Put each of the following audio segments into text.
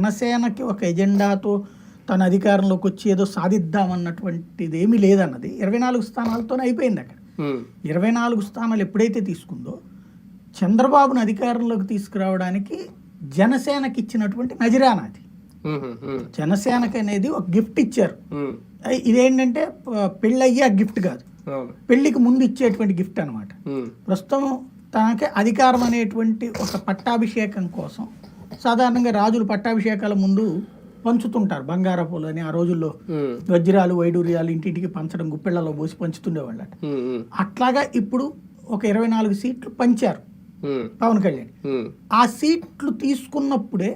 జనసేనకి ఒక ఎజెండాతో తన అధికారంలోకి వచ్చి ఏదో సాధిద్దామన్నటువంటిది ఏమీ లేదన్నది. ఇరవై నాలుగు స్థానాలతోనే అయిపోయింది అక్కడ. ఇరవై నాలుగు స్థానాలు ఎప్పుడైతే తీసుకుందో చంద్రబాబును అధికారంలోకి తీసుకురావడానికి జనసేనకి ఇచ్చినటువంటి నజరానా అది. జనసేనకి అనేది ఒక గిఫ్ట్ ఇచ్చారు. ఇదేంటంటే పెళ్ళయ్యే ఆ గిఫ్ట్ కాదు. పెళ్ళికి ముందు ఇచ్చేటువంటి గిఫ్ట్ అనమాట ప్రస్తుతం తనకి అధికారం అనేటువంటి ఒక పట్టాభిషేకం కోసం సాధారణంగా రాజులు పట్టాభిషేకాల ముందు పంచుతుంటారు. బంగారపులు అని ఆ రోజుల్లో వజ్రాలు వైడూర్యాలు ఇంటింటికి పంచడం గుప్పెళ్ళలో పోసి పంచుతుండేవాళ్ళట ఉమ్, అట్లాగా ఇప్పుడు ఒక ఇరవై నాలుగు సీట్లు పంచారు పవన్ కళ్యాణ్. ఆ సీట్లు తీసుకున్నప్పుడే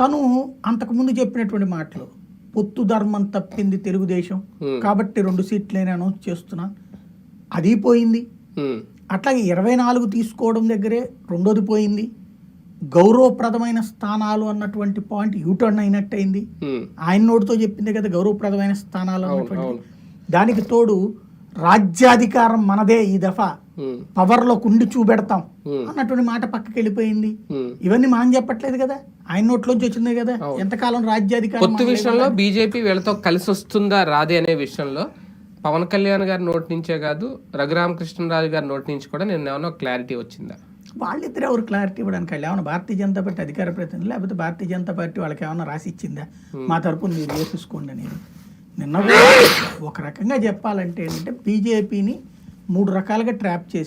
తను అంతకుముందు చెప్పినటువంటి మాటలు పొత్తు ధర్మం తప్పింది తెలుగుదేశం. కాబట్టి రెండు సీట్లేనే అనౌన్స్ చేస్తున్నా. అది పోయింది. అట్లాగే ఇరవై నాలుగు తీసుకోవడం దగ్గరే రెండోది పోయింది. గౌరవప్రదమైన స్థానాలు అన్నటువంటి పాయింట్ యూటర్న్ అయినట్టయింది ఆయన నోటితో చెప్పిందే కదా గౌరవప్రదమైన స్థానాలు అన్నటువంటి. దానికి తోడు రాజ్యాధికారం మనదే ఈ దఫా పవర్లో కుండి చూపెడతాం. అన్నటువంటి మాట పక్కకి వెళ్ళిపోయింది. ఇవన్నీ మనం చెప్పట్లేదు కదా ఆయన నోట్లోంచి వచ్చిందే కదా. ఎంతకాలం రాజ్యాధికారం మనదే విషయంలో? బీజేపీ వీళ్ళతో కలిసి వస్తుందా రాదే అనే విషయంలో పవన్ కళ్యాణ్ గారి నోటి నుంచే కాదు రఘురామకృష్ణరాజు గారి నోటి నుంచి కూడా నేను ఏమన్నా క్లారిటీ వచ్చిందా వాళ్ళిద్దరు ఎవరు క్లారిటీ ఇవ్వడానికి వాళ్ళు ఏమన్నా భారతీయ జనతా పార్టీ అధికార ప్రతినిధి లేకపోతే భారతీయ జనతా పార్టీ వాళ్ళకి ఏమన్నా రాసి ఇచ్చిందా? మా తరపున మీరు వేసేసుకోండి అనేది. నిన్న ఒక రకంగా చెప్పాలంటే ఏంటంటే బీజేపీని మూడు రకాలుగా ట్రాప్ చేసి